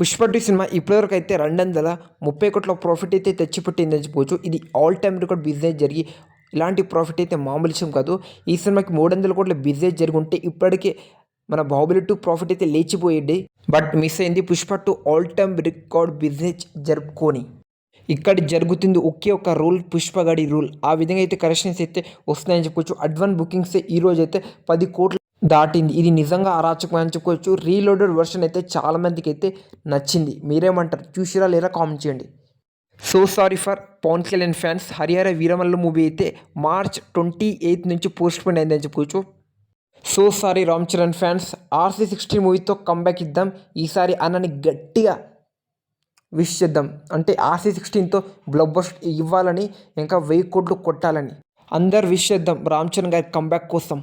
Pushpa two cinema ఇప్పటివరకు అయితే రెండు వందల ముప్పై కోట్ల ప్రాఫిట్ అయితే తెచ్చిపెట్టిందని చెప్పవచ్చు. ఇది ఆల్ టైమ్ రికార్డ్ బిజినెస్ జరిగి ఇలాంటి ప్రాఫిట్ అయితే మామూలు విషయం కాదు. ఈ సినిమాకి మూడు వందల కోట్ల బిజినెస్ జరిగి ఉంటే ఇప్పటికే మన బాహుబలి టూ ప్రాఫిట్ అయితే లేచిపోయేది. బట్ మిస్ అయింది Pushpa two all time record business జరుపుకొని. ఇక్కడ జరుగుతుంది ఒకే ఒక రూల్ పుష్పగడి రూల్ ఆ విధంగా అయితే కరెక్షన్స్ అయితే వస్తున్నాయని చెప్పొచ్చు. అడ్వాన్స్ బుకింగ్స్ ఈ రోజు అయితే పది కోట్ల దాటింది. ఇది నిజంగా అరాచకం అని చెప్పుకోవచ్చు. రీలోడెడ్ వర్షన్ అయితే చాలా మందికి అయితే నచ్చింది. మీరేమంటారు? చూసిరా లేరా కామెంట్ చేయండి. So sorry for Pawan Kalyan fans. Harihara Veeramallu movie అయితే మార్చ్ ట్వంటీ ఎయిత్ నుంచి పోస్ట్ పోన్ అయిందని చెప్పుకోవచ్చు. So sorry Ram Charan fans. RC sixty మూవీతో కంబ్యాక్ ఇద్దాం. ఈసారి అన్నని గట్టిగా విష్ చేద్దాం. అంటే ఆర్సీ సిక్స్టీన్తో బ్లడ్ బస్ట్ ఇవ్వాలని ఇంకా వెయ్యి కోట్లు కొట్టాలని అందరు విష్ చేద్దాం. రామ్ చరణ్ గారి కంబ్యాక్ కోసం.